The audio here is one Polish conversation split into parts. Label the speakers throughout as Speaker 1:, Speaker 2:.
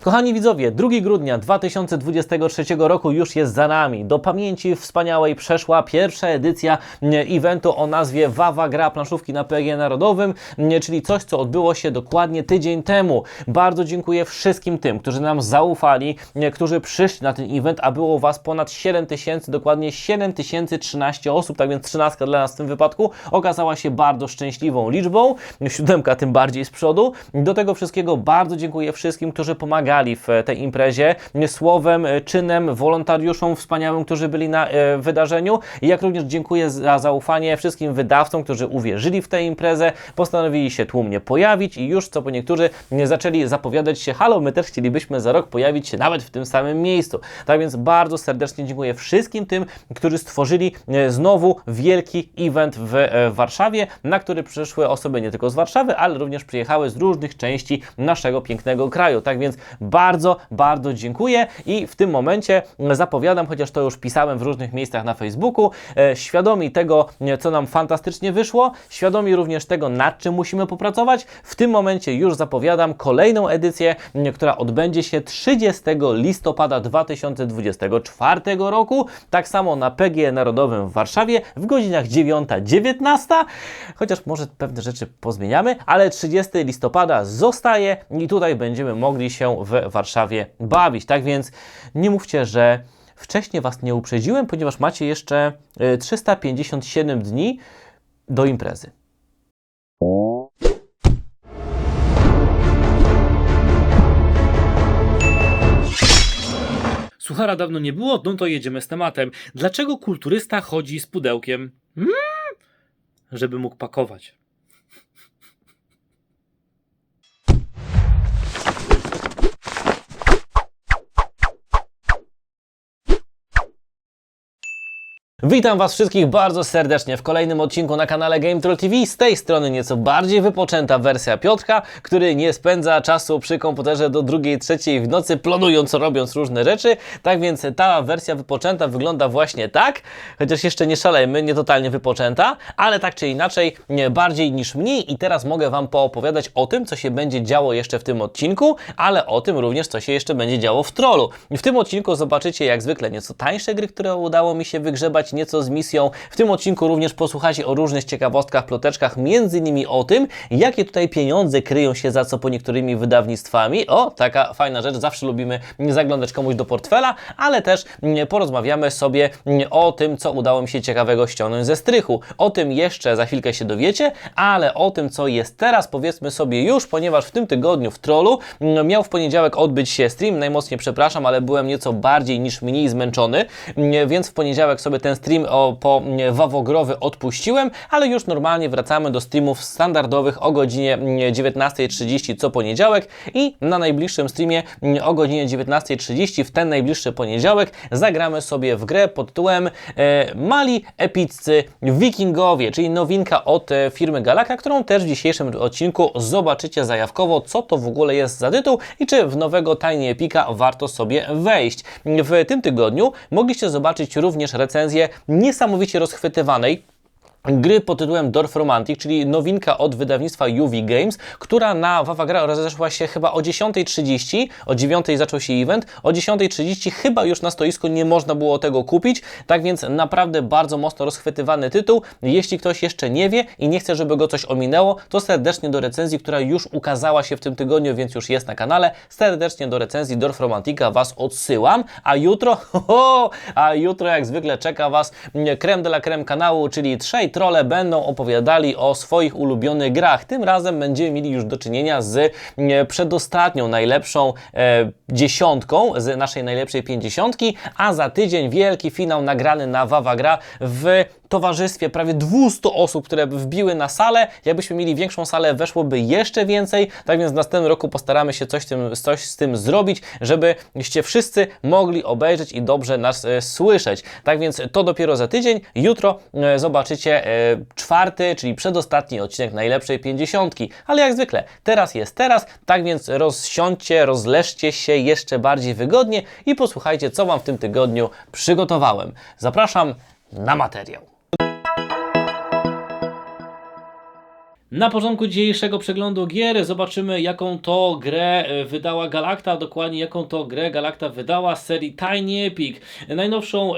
Speaker 1: Kochani widzowie, 2 grudnia 2023 roku już jest za nami. Do pamięci wspaniałej przeszła pierwsza edycja m, eventu o nazwie Wawa Gra Planszówki na PG Narodowym, m, czyli coś, co odbyło się dokładnie tydzień temu. Bardzo dziękuję wszystkim tym, którzy nam zaufali, m, którzy przyszli na ten event, a było Was ponad 7 tysięcy, dokładnie 7013 osób, tak więc 13 dla nas w tym wypadku okazała się bardzo szczęśliwą liczbą, siódemka tym bardziej z przodu. Do tego wszystkiego bardzo dziękuję wszystkim, którzy pomagali w tej imprezie, słowem, czynem, wolontariuszom wspaniałym, którzy byli na e, wydarzeniu, jak również dziękuję za zaufanie wszystkim wydawcom, którzy uwierzyli w tę imprezę, postanowili się tłumnie pojawić i już co po niektórzy zaczęli zapowiadać się, halo, my też chcielibyśmy za rok pojawić się nawet w tym samym miejscu. Tak więc bardzo serdecznie dziękuję wszystkim tym, którzy stworzyli e, znowu wielki event w e, Warszawie, na który przyszły osoby nie tylko z Warszawy, ale również przyjechały z różnych części naszego pięknego kraju. Tak więc bardzo, bardzo dziękuję i w tym momencie zapowiadam, chociaż to już pisałem w różnych miejscach na Facebooku, e, świadomi tego, e, co nam fantastycznie wyszło, świadomi również tego, nad czym musimy popracować, w tym momencie już zapowiadam kolejną edycję, która odbędzie się 30 listopada 2024 roku, tak samo na PG Narodowym w Warszawie w godzinach 9-19, chociaż może pewne rzeczy pozmieniamy, ale 30 listopada zostaje i tutaj będziemy mogli się w Warszawie bawić. Tak więc nie mówcie, że wcześniej Was nie uprzedziłem, ponieważ macie jeszcze y, 357 dni do imprezy.
Speaker 2: Suchara dawno nie było, no to jedziemy z tematem. Dlaczego kulturysta chodzi z pudełkiem? Hmm? Żeby mógł pakować.
Speaker 1: Witam Was wszystkich bardzo serdecznie w kolejnym odcinku na kanale Game Troll TV. Z tej strony nieco bardziej wypoczęta wersja Piotrka, który nie spędza czasu przy komputerze do drugiej, trzeciej w nocy, planując, robiąc różne rzeczy. Tak więc ta wersja wypoczęta wygląda właśnie tak, chociaż jeszcze nie szalejmy, nie totalnie wypoczęta, ale tak czy inaczej nie bardziej niż mniej i teraz mogę Wam poopowiadać o tym, co się będzie działo jeszcze w tym odcinku, ale o tym również, co się jeszcze będzie działo w Trollu. W tym odcinku zobaczycie jak zwykle nieco tańsze gry, które udało mi się wygrzebać, nieco z misją. W tym odcinku również posłuchacie o różnych ciekawostkach, ploteczkach, między innymi o tym, jakie tutaj pieniądze kryją się za co po niektórymi wydawnictwami. O, taka fajna rzecz, zawsze lubimy zaglądać komuś do portfela, ale też mm, porozmawiamy sobie mm, o tym, co udało mi się ciekawego ściągnąć ze strychu. O tym jeszcze za chwilkę się dowiecie, ale o tym, co jest teraz, powiedzmy sobie już, ponieważ w tym tygodniu w Trollu mm, miał w poniedziałek odbyć się stream. Najmocniej przepraszam, ale byłem nieco bardziej niż mniej zmęczony, więc w poniedziałek sobie ten stream o, po mm, wawogrowy odpuściłem, ale już normalnie wracamy do streamów standardowych o godzinie mm, 19.30 co poniedziałek i na najbliższym streamie mm, o godzinie 19.30 w ten najbliższy poniedziałek zagramy sobie w grę pod tytułem e, Mali Epiccy Wikingowie, czyli nowinka od e, firmy Galaka, którą też w dzisiejszym odcinku zobaczycie zajawkowo, co to w ogóle jest za tytuł i czy w nowego Tiny Epika warto sobie wejść. W tym tygodniu mogliście zobaczyć również recenzję niesamowicie rozchwytywanej gry pod tytułem Dorf Romantic, czyli nowinka od wydawnictwa UV Games, która na Wawa Gra rozeszła się chyba o 10.30, o 9.00 zaczął się event, o 10.30 chyba już na stoisku nie można było tego kupić, tak więc naprawdę bardzo mocno rozchwytywany tytuł. Jeśli ktoś jeszcze nie wie i nie chce, żeby go coś ominęło, to serdecznie do recenzji, która już ukazała się w tym tygodniu, więc już jest na kanale, serdecznie do recenzji Dorf Romantica Was odsyłam, a jutro, ho, ho, a jutro jak zwykle czeka Was creme de la creme kanału, czyli trzej trole będą opowiadali o swoich ulubionych grach. Tym razem będziemy mieli już do czynienia z e, przedostatnią, najlepszą e, dziesiątką z naszej najlepszej pięćdziesiątki, a za tydzień wielki finał nagrany na Wawa Gra w towarzystwie prawie 200 osób, które wbiły na salę. Jakbyśmy mieli większą salę, weszłoby jeszcze więcej. Tak więc w następnym roku postaramy się coś, tym, coś z tym zrobić, żebyście wszyscy mogli obejrzeć i dobrze nas e, słyszeć. Tak więc to dopiero za tydzień. Jutro e, zobaczycie e, czwarty, czyli przedostatni odcinek najlepszej pięćdziesiątki. Ale jak zwykle, teraz jest teraz. Tak więc rozsiądźcie, rozleżcie się jeszcze bardziej wygodnie i posłuchajcie, co Wam w tym tygodniu przygotowałem. Zapraszam na materiał.
Speaker 2: Na początku dzisiejszego przeglądu gier zobaczymy jaką to grę e, wydała Galacta, dokładnie jaką to grę Galacta wydała z serii Tiny Epic. Najnowszą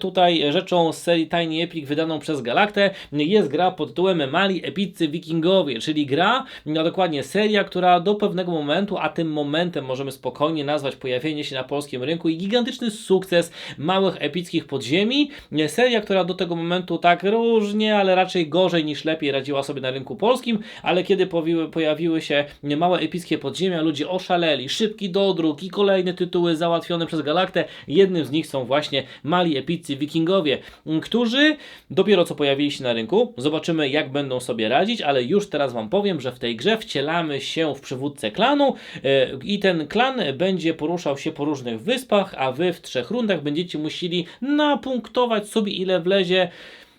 Speaker 2: tutaj rzeczą z serii Tiny Epic wydaną przez Galactę jest gra pod tytułem Mali Epicy Wikingowie, czyli gra, a dokładnie seria, która do pewnego momentu, a tym momentem możemy spokojnie nazwać pojawienie się na polskim rynku i gigantyczny sukces małych epickich podziemi. Seria, która do tego momentu tak różnie, ale raczej gorzej niż lepiej radziła sobie na rynku polskim, ale kiedy pojawiły się małe epickie podziemia, ludzie oszaleli, szybki dodruk i kolejne tytuły załatwione przez Galaktę. Jednym z nich są właśnie mali epicy wikingowie, którzy dopiero co pojawili się na rynku. Zobaczymy jak będą sobie radzić, ale już teraz Wam powiem, że w tej grze wcielamy się w przywódcę klanu e, i ten klan będzie poruszał się po różnych wyspach, a Wy w trzech rundach będziecie musieli napunktować sobie ile wlezie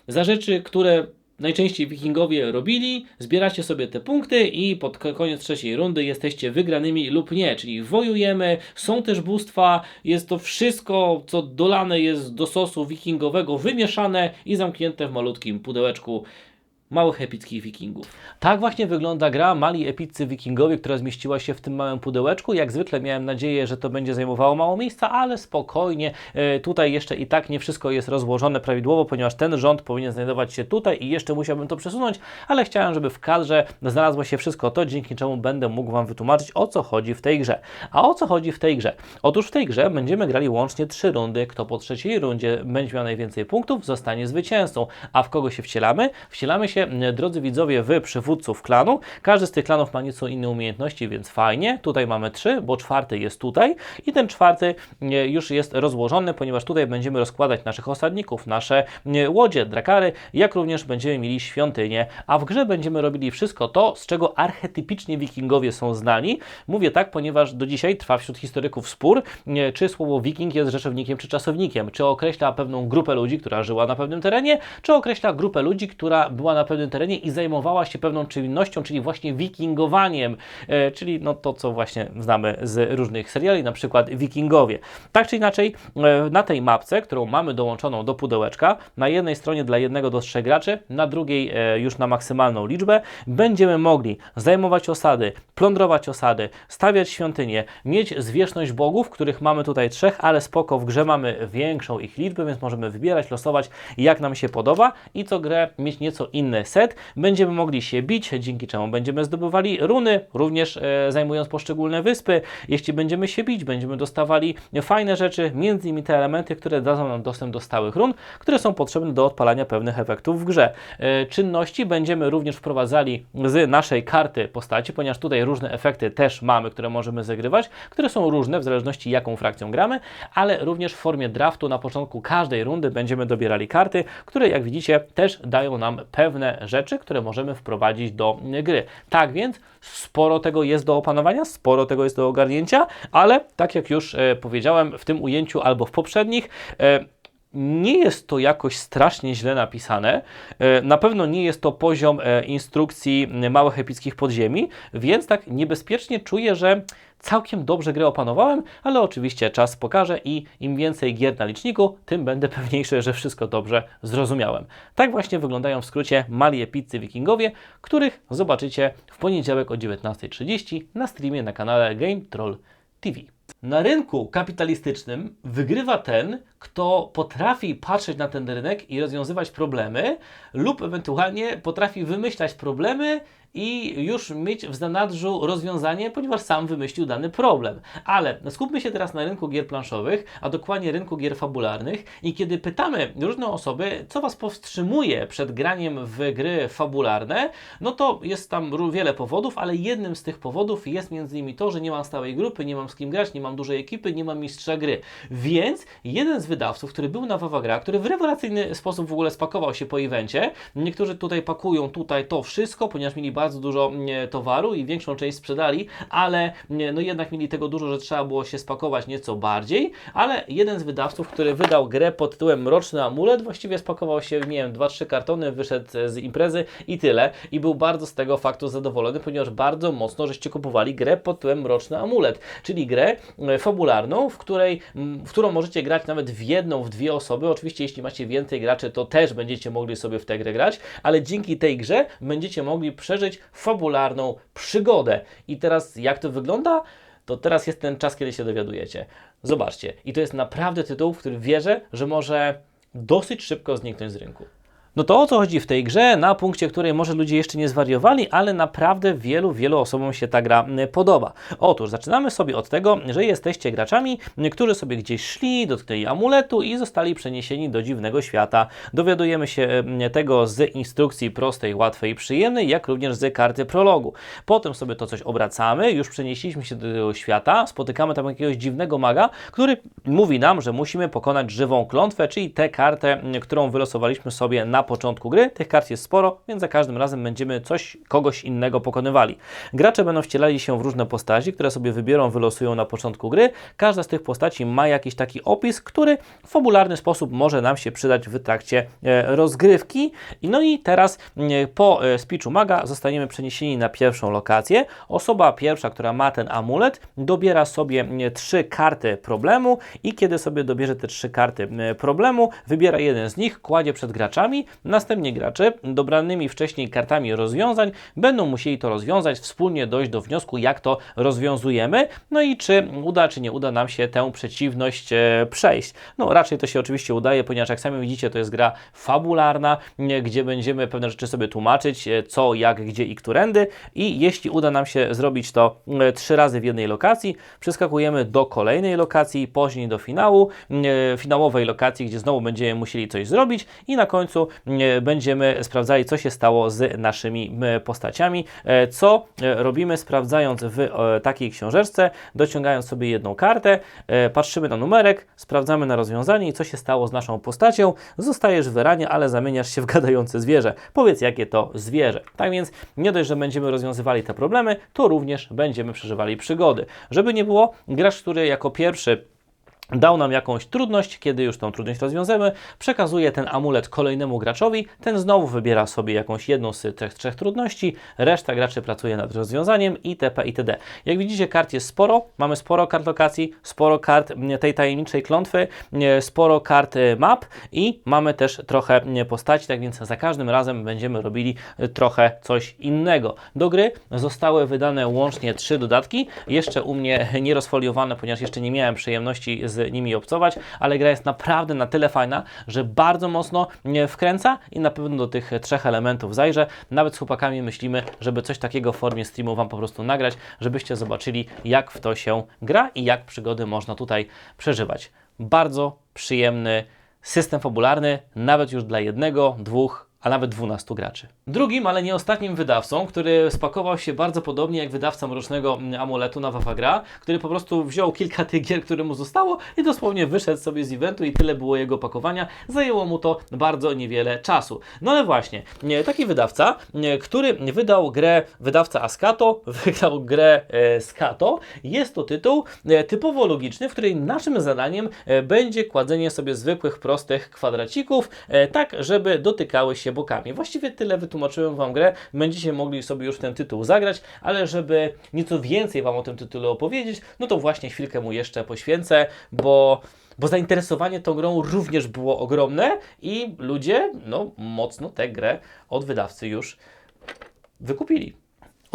Speaker 2: za rzeczy, które najczęściej wikingowie robili, zbieracie sobie te punkty i pod ko- koniec trzeciej rundy jesteście wygranymi lub nie, czyli wojujemy, są też bóstwa, jest to wszystko, co dolane jest do sosu wikingowego, wymieszane i zamknięte w malutkim pudełeczku małych epickich wikingów.
Speaker 1: Tak właśnie wygląda gra Mali Epiccy Wikingowie, która zmieściła się w tym małym pudełeczku. Jak zwykle miałem nadzieję, że to będzie zajmowało mało miejsca, ale spokojnie. E, Tutaj jeszcze i tak nie wszystko jest rozłożone prawidłowo, ponieważ ten rząd powinien znajdować się tutaj i jeszcze musiałbym to przesunąć, ale chciałem, żeby w kadrze znalazło się wszystko to, dzięki czemu będę mógł Wam wytłumaczyć, o co chodzi w tej grze. A o co chodzi w tej grze? Otóż w tej grze będziemy grali łącznie trzy rundy. Kto po trzeciej rundzie będzie miał najwięcej punktów, zostanie zwycięzcą. A w kogo się wcielamy? Wcielamy się, m, drodzy widzowie, w przywódców klanu. Każdy z tych klanów ma nieco inne umiejętności, więc fajnie. Tutaj mamy trzy, bo czwarty jest tutaj i ten czwarty m, już jest rozłożony, ponieważ tutaj będziemy rozkładać naszych osadników, nasze m, łodzie, drakary, jak również będziemy mieli świątynię, a w grze będziemy robili wszystko to, z czego archetypicznie wikingowie są znani. Mówię tak, ponieważ do dzisiaj trwa wśród historyków spór, czy słowo wiking jest rzeczownikiem czy czasownikiem, czy określa pewną grupę ludzi, która żyła na pewnym terenie, czy określa grupę ludzi, która była na pewnym terenie i zajmowała się pewną czynnością, czyli właśnie wikingowaniem, e, czyli no to, co właśnie znamy z różnych seriali, na przykład wikingowie. Tak czy inaczej, e, na tej mapce, którą mamy dołączoną do pudełeczka, na jednej stronie dla jednego do trzech graczy, na drugiej e, już na maksymalną liczbę, będziemy mogli zajmować osady, plądrować osady, stawiać świątynie, mieć zwierzchność bogów, których mamy tutaj trzech, ale spoko, w grze mamy większą ich liczbę, więc możemy wybierać, losować jak nam się podoba i co grę mieć nieco set. Będziemy mogli się bić, dzięki czemu będziemy zdobywali runy, również e, zajmując poszczególne wyspy. Jeśli będziemy się bić, będziemy dostawali fajne rzeczy, między innymi te elementy, które dadzą nam dostęp do stałych run, które są potrzebne do odpalania pewnych efektów w grze. E, czynności będziemy również wprowadzali z naszej karty postaci, ponieważ tutaj różne efekty też mamy, które możemy zagrywać, które są różne w zależności jaką frakcją gramy, ale również w formie draftu na początku każdej rundy będziemy dobierali karty, które jak widzicie też dają nam pewne rzeczy, które możemy wprowadzić do gry. Tak więc sporo tego jest do opanowania, sporo tego jest do ogarnięcia, ale tak jak już e, powiedziałem w tym ujęciu albo w poprzednich, e, nie jest to jakoś strasznie źle napisane. E, Na pewno nie jest to poziom instrukcji małych epickich podziemi, więc tak niebezpiecznie czuję, że całkiem dobrze grę opanowałem, ale oczywiście czas pokaże i im więcej gier na liczniku, tym będę pewniejszy, że wszystko dobrze zrozumiałem. Tak właśnie wyglądają w skrócie mali epiccy wikingowie, których zobaczycie w poniedziałek o 19.30 na streamie na kanale Game Troll TV. Na rynku kapitalistycznym wygrywa ten, kto potrafi patrzeć na ten rynek i rozwiązywać problemy, lub ewentualnie potrafi wymyślać problemy i już mieć w zanadrzu rozwiązanie, ponieważ sam wymyślił dany problem. Ale skupmy się teraz na rynku gier planszowych, a dokładnie rynku gier fabularnych i kiedy pytamy różne osoby, co Was powstrzymuje przed graniem w gry fabularne, no to jest tam wiele powodów, ale jednym z tych powodów jest między innymi to, że nie mam stałej grupy, nie mam z kim grać, nie mam dużej ekipy, nie mam mistrza gry. Więc jeden z wydawców, który był na Wawa Gra, który w rewelacyjny sposób w ogóle spakował się po evencie, niektórzy tutaj pakują tutaj to wszystko, ponieważ mieli bardzo dużo nie, towaru i większą część sprzedali, ale nie, no jednak mieli tego dużo, że trzeba było się spakować nieco bardziej, ale jeden z wydawców, który wydał grę pod tytułem Mroczny Amulet, właściwie spakował się, nie wiem, 2-3 kartony, wyszedł z imprezy i tyle i był bardzo z tego faktu zadowolony, ponieważ bardzo mocno żeście kupowali grę pod tytułem Mroczny Amulet, czyli grę e, fabularną, w której, m, w którą możecie grać nawet w jedną, w dwie osoby. Oczywiście, jeśli macie więcej graczy, to też będziecie mogli sobie w tę grę grać, ale dzięki tej grze będziecie mogli przeżyć
Speaker 2: przeżyć fabularną przygodę. I teraz jak to wygląda? To teraz jest ten czas, kiedy się dowiadujecie. Zobaczcie. I to jest naprawdę tytuł, w który wierzę, że może dosyć szybko zniknąć z rynku. No to o co chodzi w tej grze, na punkcie której może ludzie jeszcze nie zwariowali, ale naprawdę wielu, wielu osobom się ta gra mm, podoba. Otóż zaczynamy sobie od tego, że jesteście graczami, mm, którzy sobie gdzieś szli, dotknęli amuletu i zostali przeniesieni do dziwnego świata. Dowiadujemy się mm, tego z instrukcji prostej, łatwej i przyjemnej, jak również z karty prologu. Potem sobie to coś obracamy, już przenieśliśmy się do tego świata, spotykamy tam jakiegoś dziwnego maga, który mówi nam, że musimy pokonać żywą klątwę, czyli tę kartę, którą wylosowaliśmy sobie na początku gry. Tych kart jest sporo, więc za każdym razem będziemy coś, kogoś innego pokonywali. Gracze będą wcielali się w różne postaci, które sobie wybiorą, wylosują na początku gry. Każda z tych postaci ma jakiś taki opis, który w fabularny sposób może nam się przydać w trakcie e, rozgrywki. No i teraz po e, speechu maga zostaniemy przeniesieni na pierwszą lokację. Osoba pierwsza, która ma ten amulet, dobiera sobie trzy karty problemu i kiedy sobie dobierze te trzy karty problemu, wybiera jeden z nich, kładzie przed graczami, następnie gracze dobranymi wcześniej kartami rozwiązań będą musieli to rozwiązać, wspólnie dojść do wniosku, jak to rozwiązujemy, no i czy uda, czy nie uda nam się tę przeciwność e, przejść. No raczej to się oczywiście udaje, ponieważ jak sami widzicie, to jest gra fabularna, gdzie będziemy pewne rzeczy sobie tłumaczyć, e, co, jak, gdzie i którędy i jeśli uda nam się zrobić to e, trzy razy w jednej lokacji, przeskakujemy do kolejnej lokacji, później do finału, finałowej lokacji, gdzie znowu będziemy musieli coś zrobić i na końcu będziemy sprawdzali, co się stało z naszymi e, postaciami, e, co e, robimy sprawdzając w e, takiej książeczce, dociągając sobie jedną kartę, e, patrzymy na numerek, sprawdzamy na rozwiązanie i co się stało z naszą postacią, zostajesz w wyranie, ale zamieniasz się w gadające zwierzę. Powiedz, jakie to zwierzę. Tak więc nie dość, że będziemy rozwiązywali te problemy, to również będziemy przeżywali przygody. Żeby nie było, gracz, który jako pierwszy dał nam jakąś trudność, kiedy już tą trudność rozwiążemy, przekazuje ten amulet kolejnemu graczowi, ten znowu wybiera sobie jakąś jedną z tych trzech trudności, reszta graczy pracuje nad rozwiązaniem itp. itd. Jak widzicie kart jest sporo, mamy sporo kart lokacji, sporo kart m, tej tajemniczej klątwy, m, sporo kart e, map i mamy też trochę m, postaci, tak więc za każdym razem będziemy robili e, trochę coś innego. Do gry zostały wydane łącznie trzy dodatki, jeszcze u mnie nie rozfoliowane, ponieważ jeszcze nie miałem przyjemności z nimi obcować, ale gra jest naprawdę na tyle fajna, że bardzo mocno wkręca i na pewno do tych trzech elementów zajrzę. Nawet z chłopakami myślimy, żeby coś takiego w formie streamu Wam po prostu nagrać, żebyście zobaczyli, jak w to się gra i jak przygody można tutaj przeżywać. Bardzo przyjemny system fabularny, nawet już dla jednego, dwóch, a nawet 12 graczy. Drugim, ale nie ostatnim wydawcą, który spakował się bardzo podobnie jak wydawca Mrocznego Amuletu na Wawagra, który po prostu wziął kilka tych gier, które mu zostało i dosłownie wyszedł sobie z eventu i tyle było jego pakowania. Zajęło mu to bardzo niewiele czasu. No ale właśnie, nie, taki wydawca, który wydał grę, wydawca Ascato, wydał grę e, Scato, jest to tytuł e, typowo logiczny, w której naszym zadaniem e, będzie kładzenie sobie zwykłych, prostych kwadracików, tak żeby dotykały się bokami. Właściwie tyle wytłumaczyłem Wam grę, będziecie mogli sobie już ten tytuł zagrać, ale żeby nieco więcej Wam o tym tytule opowiedzieć, no to właśnie chwilkę mu jeszcze poświęcę, bo bo zainteresowanie tą grą również było ogromne i ludzie, no, mocno tę grę od wydawcy już wykupili.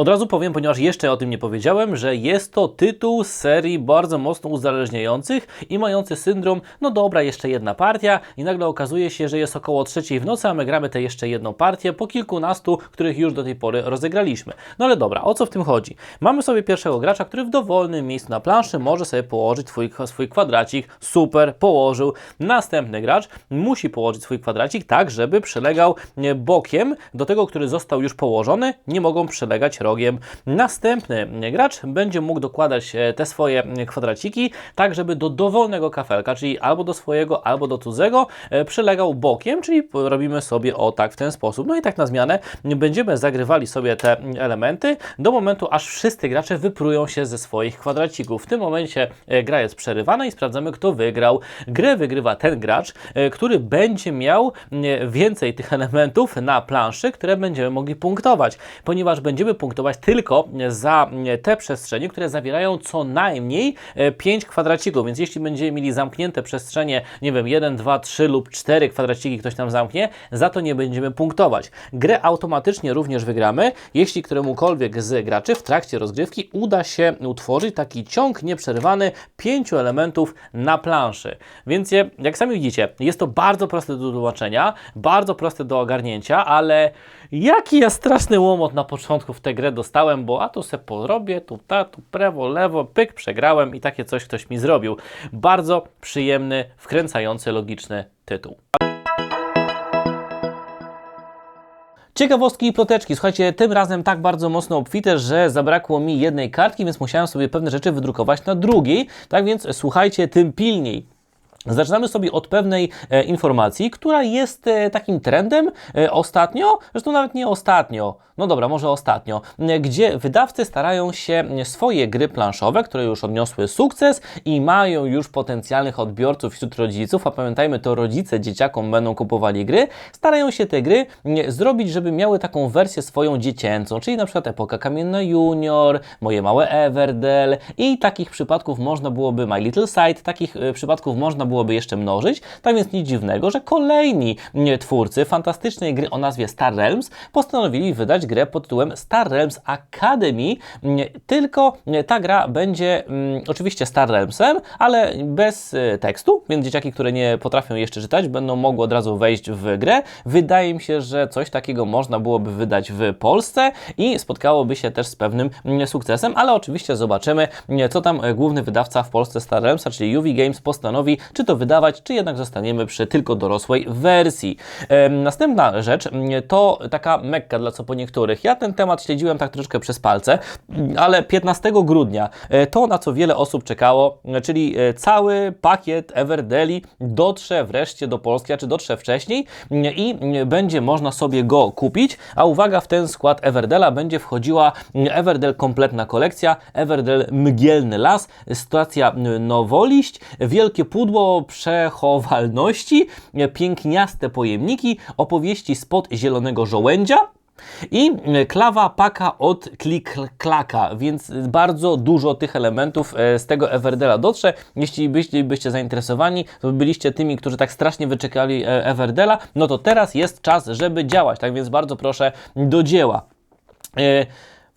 Speaker 2: Od razu powiem, ponieważ jeszcze o tym nie powiedziałem, że jest to tytuł z serii bardzo mocno uzależniających i mający syndrom, no dobra, jeszcze jedna partia i nagle okazuje się, że jest około trzeciej w nocy, a my gramy tę jeszcze jedną partię po kilkunastu, których już do tej pory rozegraliśmy. No ale dobra, o co w tym chodzi? Mamy sobie pierwszego gracza, który w dowolnym miejscu na planszy może sobie położyć swój, swój kwadracik, super, położył. Następny gracz musi położyć swój kwadracik tak, żeby przylegał e, bokiem do tego, który został już położony, nie mogą przylegać rogiem. Następny gracz będzie mógł dokładać e, te swoje kwadraciki tak, żeby do dowolnego kafelka, czyli albo do swojego, albo do cudzego e, przylegał bokiem, czyli robimy sobie o tak w ten sposób. No i tak na zmianę będziemy zagrywali sobie te elementy do momentu, aż wszyscy gracze wyprują się ze swoich kwadracików. W tym momencie e, gra jest przerywana i sprawdzamy, kto wygrał. Grę wygrywa ten gracz, który będzie miał więcej tych elementów na planszy, które będziemy mogli punktować. Ponieważ będziemy punktować
Speaker 1: punktować tylko za e, te przestrzenie, które zawierają co najmniej 5 kwadracików, więc jeśli będziemy mieli zamknięte przestrzenie, nie wiem, 1, 2, 3 lub 4 kwadraciki ktoś tam zamknie, za to nie będziemy punktować. Grę automatycznie również wygramy, jeśli któremukolwiek z graczy w trakcie rozgrywki uda się utworzyć taki ciąg nieprzerwany pięciu elementów na planszy. Więc jak sami widzicie, jest to bardzo proste do tłumaczenia, bardzo proste do ogarnięcia, ale jaki ja straszny łomot na początku w tę grę dostałem, bo a tu se porobię, tu ta, tu prawo, lewo, pyk, przegrałem i takie coś ktoś mi zrobił. Bardzo przyjemny, wkręcający, logiczny tytuł. Ciekawostki i ploteczki. Słuchajcie, tym razem tak bardzo mocno obfite, że zabrakło mi jednej kartki, więc musiałem sobie pewne rzeczy wydrukować na drugiej. Tak więc słuchajcie tym pilniej. Zaczynamy sobie od pewnej e, informacji, która jest e, takim trendem e, ostatnio, zresztą nawet nie ostatnio, no dobra, może ostatnio, gdzie wydawcy starają się swoje gry planszowe, które już odniosły sukces i mają już potencjalnych odbiorców wśród rodziców, a pamiętajmy, to rodzice dzieciakom będą kupowali gry, starają się te gry zrobić, żeby miały taką wersję swoją dziecięcą, czyli na przykład Epoka Kamienna Junior, Moje Małe Everdell i takich przypadków można byłoby My Little Sight, takich przypadków można byłoby jeszcze mnożyć, tak więc nic dziwnego, że kolejni twórcy fantastycznej gry o nazwie Star Realms postanowili wydać grę pod tytułem Star Realms Academy, tylko ta gra będzie mm, oczywiście Star Realmsem, ale bez e, tekstu, więc dzieciaki, które nie potrafią jeszcze czytać, będą mogły od razu wejść w grę. Wydaje mi się, że coś takiego można byłoby wydać w Polsce i spotkałoby się też z pewnym mm, sukcesem, ale oczywiście zobaczymy, nie, co tam e, główny wydawca w Polsce Star Realmsa, czyli UV Games postanowi, czy to wydawać, czy jednak zostaniemy przy tylko dorosłej wersji. Następna rzecz mm, to taka mekka dla co po niektórych. Ja ten temat śledziłem tak troszeczkę przez palce, mm, ale 15 grudnia e, to, na co wiele osób czekało, e, czyli e, cały pakiet Everdeli dotrze wreszcie do Polski, a czy dotrze wcześniej mm, i będzie można sobie go kupić, a uwaga, w ten skład Everdela będzie wchodziła Everdell kompletna kolekcja, Everdell Mgielny Las, stacja Nowoliść, wielkie pudło przechowalności, e, piękniaste pojemniki, opowieści spod zielonego żołędzia, i e, klawa paka od klik klaka, więc bardzo dużo tych elementów e, z tego Everdela dotrze. Jeśli byście, byście zainteresowani, to byliście tymi, którzy tak strasznie wyczekali Everdela, no to teraz jest czas, żeby działać. Tak więc bardzo proszę do dzieła.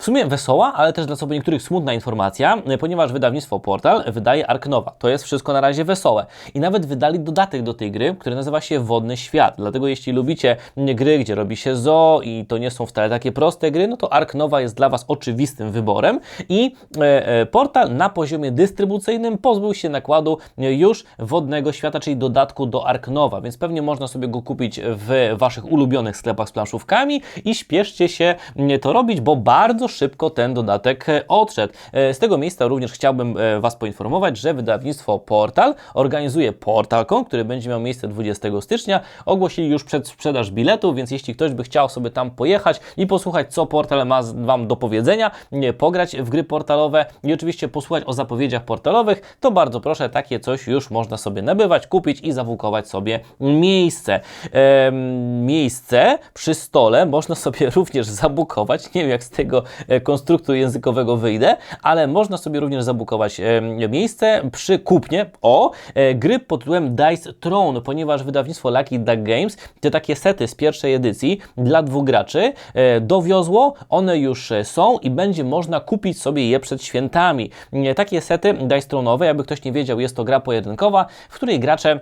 Speaker 1: W sumie wesoła, ale też dla sobie niektórych smutna informacja, e, ponieważ wydawnictwo Portal wydaje Ark Nova. To jest wszystko na razie wesołe. I nawet wydali dodatek do tej gry, który nazywa się Wodny Świat. Dlatego jeśli lubicie m, gry, gdzie robi się zoo i to nie są wcale takie proste gry, no to Ark Nova jest dla Was oczywistym wyborem. I e, e, Portal na poziomie dystrybucyjnym pozbył się nakładu już Wodnego Świata, czyli dodatku do Ark Nova, więc pewnie można sobie go kupić w Waszych ulubionych sklepach z planszówkami i śpieszcie się m, to robić, bo bardzo szybko ten dodatek e, odszedł. E, Z tego miejsca również chciałbym e, Was poinformować, że wydawnictwo Portal organizuje PortalCon, który będzie miał miejsce 20 stycznia. Ogłosili już przedsprzedaż biletów, więc jeśli ktoś by chciał sobie tam pojechać i posłuchać, co Portal ma Wam do powiedzenia, pograć w gry portalowe i oczywiście posłuchać o zapowiedziach portalowych, to bardzo proszę, takie coś już można sobie nabywać, kupić i zawukować sobie miejsce. Em, miejsce przy stole można sobie również zabukować. Nie wiem, jak z tego konstruktu językowego wyjdę, ale można sobie również zabukować em, miejsce przy kupnie o e, gry pod tytułem Dice Throne, ponieważ wydawnictwo Lucky Duck Games te takie sety z pierwszej edycji dla dwóch graczy e, dowiozło, one już e, są i będzie można kupić sobie je przed świętami. E, Takie sety Dice Throne'owe, jakby ktoś nie wiedział, jest to gra pojedynkowa, w której gracze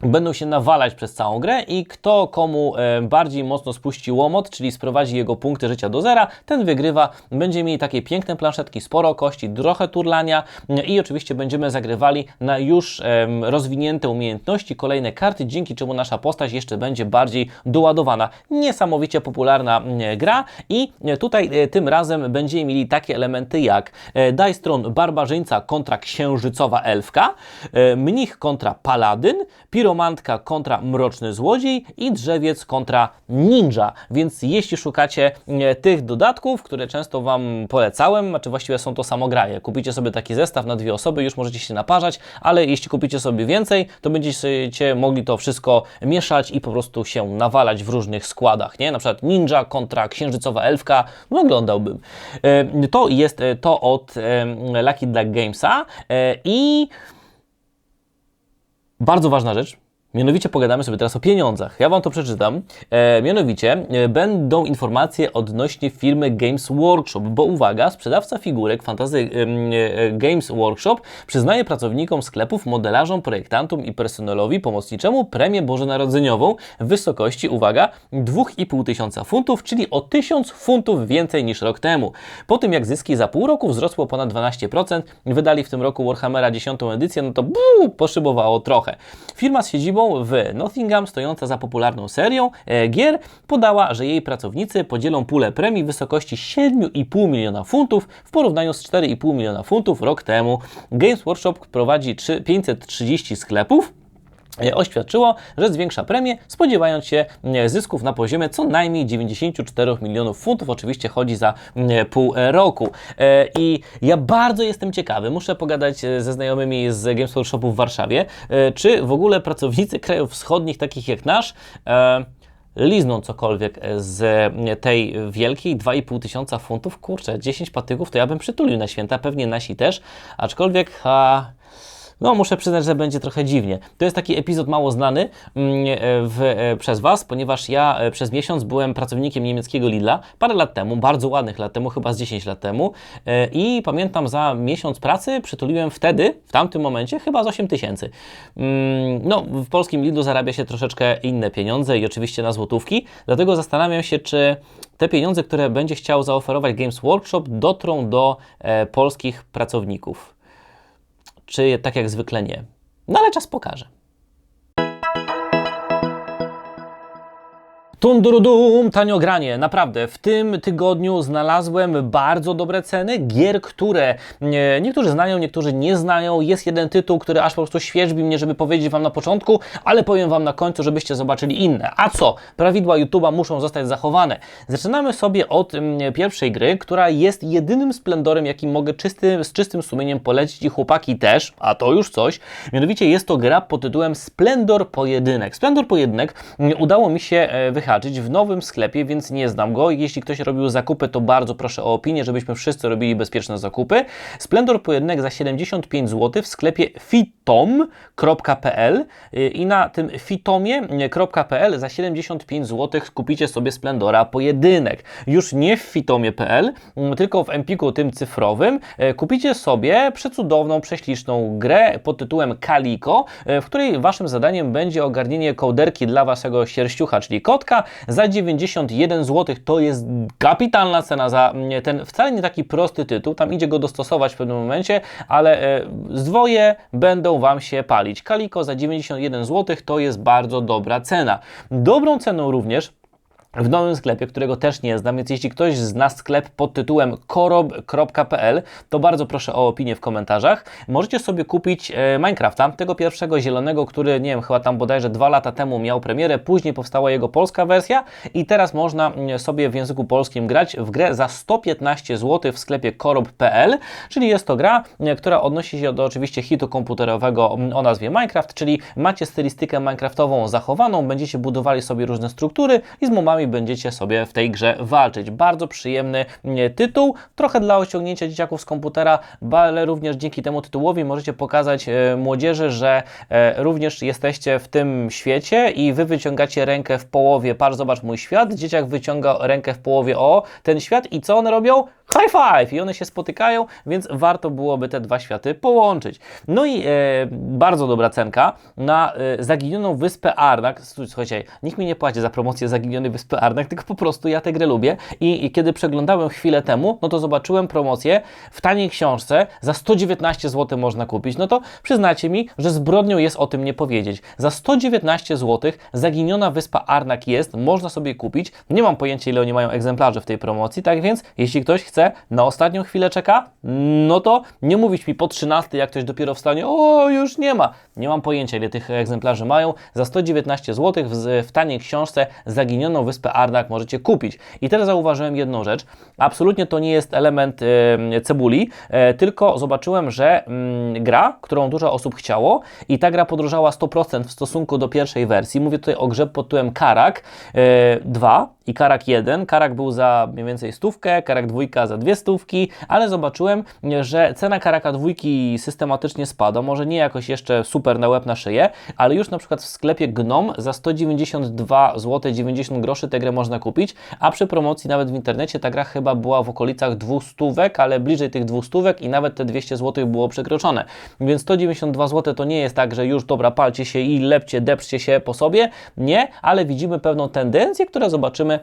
Speaker 1: będą się nawalać przez całą grę i kto komu e, bardziej mocno spuści łomot, czyli sprowadzi jego punkty życia do zera, ten wygrywa. Będziemy mieli takie piękne planszetki, sporo kości, trochę turlania e, i oczywiście będziemy zagrywali na już em, rozwinięte umiejętności kolejne karty, dzięki czemu nasza postać jeszcze będzie bardziej doładowana. Niesamowicie popularna mm, gra i e, tutaj e, tym razem będziemy mieli takie elementy jak e, Throne Barbarzyńca kontra Księżycowa Elfka, e, Mnich kontra Paladyn, Pirot Piromantka kontra Mroczny Złodziej i Drzewiec kontra Ninja. Więc jeśli szukacie e, tych dodatków, które często Wam polecałem, znaczy właściwie są to samograje. Kupicie sobie taki zestaw na dwie osoby, już możecie się naparzać, ale jeśli kupicie sobie więcej, to będziecie mogli to wszystko mieszać i po prostu się nawalać w różnych składach, nie? Na przykład Ninja kontra Księżycowa Elfka, no oglądałbym. E, To jest e, to od Lucky Duck Gamesa i bardzo ważna rzecz. Mianowicie pogadamy sobie teraz o pieniądzach. Ja Wam to przeczytam. E, mianowicie e, będą informacje odnośnie firmy Games Workshop, bo uwaga, sprzedawca figurek Fantasy em, e, Games Workshop przyznaje pracownikom sklepów, modelarzom, projektantom i personelowi pomocniczemu premię bożonarodzeniową w wysokości, uwaga, 2,5 tysiąca funtów, czyli o 1000 funtów więcej niż rok temu. Po tym jak zyski za pół roku wzrosły o ponad 12%, wydali w tym roku Warhammera 10 edycję, no to buu, poszybowało trochę. Firma z siedzibą w Nottingham, stojąca za popularną serią e, gier, podała, że jej pracownicy podzielą pulę premii w wysokości 7,5 miliona funtów w porównaniu z 4,5 miliona funtów rok temu. Games Workshop prowadzi trzy- 530 sklepów oświadczyło, że zwiększa premię, spodziewając się e, zysków na poziomie co najmniej 94 milionów funtów. Oczywiście chodzi za e, pół e, roku. E, I ja bardzo jestem ciekawy, muszę pogadać e, ze znajomymi z Games Workshopu w Warszawie, e, czy w ogóle pracownicy krajów wschodnich, takich jak nasz, e, lizną cokolwiek z e, tej wielkiej 2,5 tysiąca funtów. Kurczę, 10 patyków to ja bym przytulił na święta, pewnie nasi też, aczkolwiek... A, no, muszę przyznać, że będzie trochę dziwnie. To jest taki epizod mało znany mm, e, w, e, przez Was, ponieważ ja e, przez miesiąc byłem pracownikiem niemieckiego Lidla parę lat temu, bardzo ładnych lat temu, chyba z 10 lat temu i pamiętam za miesiąc pracy przytuliłem wtedy, w tamtym momencie, chyba z 8 tysięcy. Mm, No, w polskim Lidlu zarabia się troszeczkę inne pieniądze i oczywiście na złotówki, dlatego zastanawiam się, czy te pieniądze, które będzie chciał zaoferować Games Workshop, dotrą do polskich pracowników czy tak jak zwykle nie. No ale czas pokaże. Tundurudum, tanio granie. Naprawdę, w tym tygodniu znalazłem bardzo dobre ceny gier, które niektórzy znają, niektórzy nie znają. Jest jeden tytuł, który aż po prostu świeżbi mnie, żeby powiedzieć Wam na początku, ale powiem Wam na końcu, żebyście zobaczyli inne. A co? Prawidła YouTube'a muszą zostać zachowane. Zaczynamy sobie od mm, pierwszej gry, która jest jedynym splendorem, jaki mogę czystym, z czystym sumieniem polecić i chłopaki też, a to już coś. Mianowicie jest to gra pod tytułem Splendor Pojedynek. Splendor Pojedynek mm, udało mi się e, w nowym sklepie, więc nie znam go. Jeśli ktoś robił zakupy, to bardzo proszę o opinię, żebyśmy wszyscy robili bezpieczne zakupy. Splendor Pojedynek za 75 zł w sklepie fitom.pl i na tym fitomie.pl za 75 zł kupicie sobie Splendora Pojedynek. Już nie w fitomie.pl, tylko w Empiku tym cyfrowym e, kupicie sobie przecudowną, prześliczną grę pod tytułem Kaliko, e, w której waszym zadaniem będzie ogarnienie kołderki dla waszego sierściucha, czyli kotka, za 91 zł. To jest kapitalna cena za mm, ten wcale nie taki prosty tytuł. Tam idzie go dostosować w pewnym momencie, ale e, zdwoje będą wam się palić. Kaliko za 91 zł to jest bardzo dobra cena. Dobrą ceną również w nowym sklepie, którego też nie znam, więc jeśli ktoś zna sklep pod tytułem korob.pl, to bardzo proszę o opinię w komentarzach. Możecie sobie kupić e, Minecrafta, tego pierwszego zielonego, który, nie wiem, chyba tam bodajże dwa lata temu miał premierę, później powstała jego polska wersja i teraz można mm, sobie w języku polskim grać w grę za 115 zł w sklepie korob.pl, czyli jest to gra, e, która odnosi się do oczywiście hitu komputerowego mm, o nazwie Minecraft, czyli macie stylistykę Minecraftową zachowaną, będziecie budowali sobie różne struktury i z momami będziecie sobie w tej grze walczyć. Bardzo przyjemny mm, tytuł, trochę dla osiągnięcia dzieciaków z komputera, ale również dzięki temu tytułowi możecie pokazać e, młodzieży, że e, również jesteście w tym świecie i wy wyciągacie rękę w połowie, patrz, zobacz mój świat, dzieciak wyciąga rękę w połowie, o, ten świat i co one robią? High five! I one się spotykają, więc warto byłoby te dwa światy połączyć. No i e, bardzo dobra cenka na e, zaginioną wyspę Arnak. Słuchajcie, nikt mi nie płaci za promocję zaginionej wyspy Arnak, tylko po prostu ja tę grę lubię i, i kiedy przeglądałem chwilę temu, no to zobaczyłem promocję w taniej książce za 119 zł można kupić, no to przyznacie mi, że zbrodnią jest o tym nie powiedzieć. Za 119 zł zaginiona Wyspa Arnak jest, można sobie kupić, nie mam pojęcia ile oni mają egzemplarzy w tej promocji, tak więc jeśli ktoś chce, na ostatnią chwilę czeka, no to nie mówić mi po 13, jak ktoś dopiero wstanie, o już nie ma. Nie mam pojęcia ile tych egzemplarzy mają, za 119 zł w, w taniej książce zaginioną Wyspę Arnak możecie kupić. I teraz zauważyłem jedną rzecz, absolutnie to nie jest element e, cebuli, e, tylko zobaczyłem, że mm, gra, którą dużo osób chciało i ta gra podrożała 100% w stosunku do pierwszej wersji. Mówię tutaj o grze pod tytułem Karak e, 2 i Karak 1. Karak był za mniej więcej stówkę, Karak 2 za dwie stówki, ale zobaczyłem, że cena Karaka 2 systematycznie spada. Może nie jakoś jeszcze super na łeb na szyję, ale już na przykład w sklepie Gnom za 192 zł 90 groszy tę grę można kupić, a przy promocji nawet w internecie ta gra chyba była w okolicach 200, ale bliżej tych 200 i nawet te 200 zł było przekroczone. Więc 192 zł to nie jest tak, że już dobra, palcie się i lepcie, depczcie się po sobie. Nie, ale widzimy pewną tendencję, która zobaczymy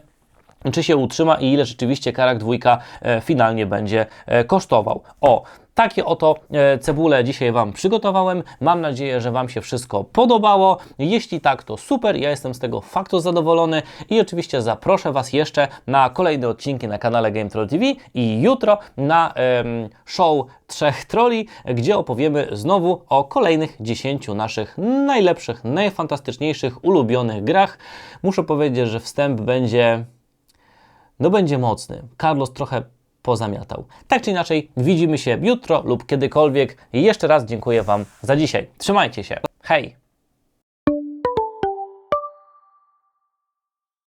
Speaker 1: czy się utrzyma i ile rzeczywiście Karak dwójka e, finalnie będzie e, kosztował. O, takie oto e, cebule dzisiaj Wam przygotowałem. Mam nadzieję, że Wam się wszystko podobało. Jeśli tak, to super. Ja jestem z tego faktu zadowolony i oczywiście zaproszę Was jeszcze na kolejne odcinki na kanale Game Troll TV i jutro na show Trzech Troli, gdzie opowiemy znowu o kolejnych 10 naszych najlepszych, najfantastyczniejszych, ulubionych grach. Muszę powiedzieć, że wstęp będzie no będzie mocny. Carlos trochę pozamiatał. Tak czy inaczej, widzimy się jutro lub kiedykolwiek. I jeszcze raz dziękuję Wam za dzisiaj. Trzymajcie się. Hej!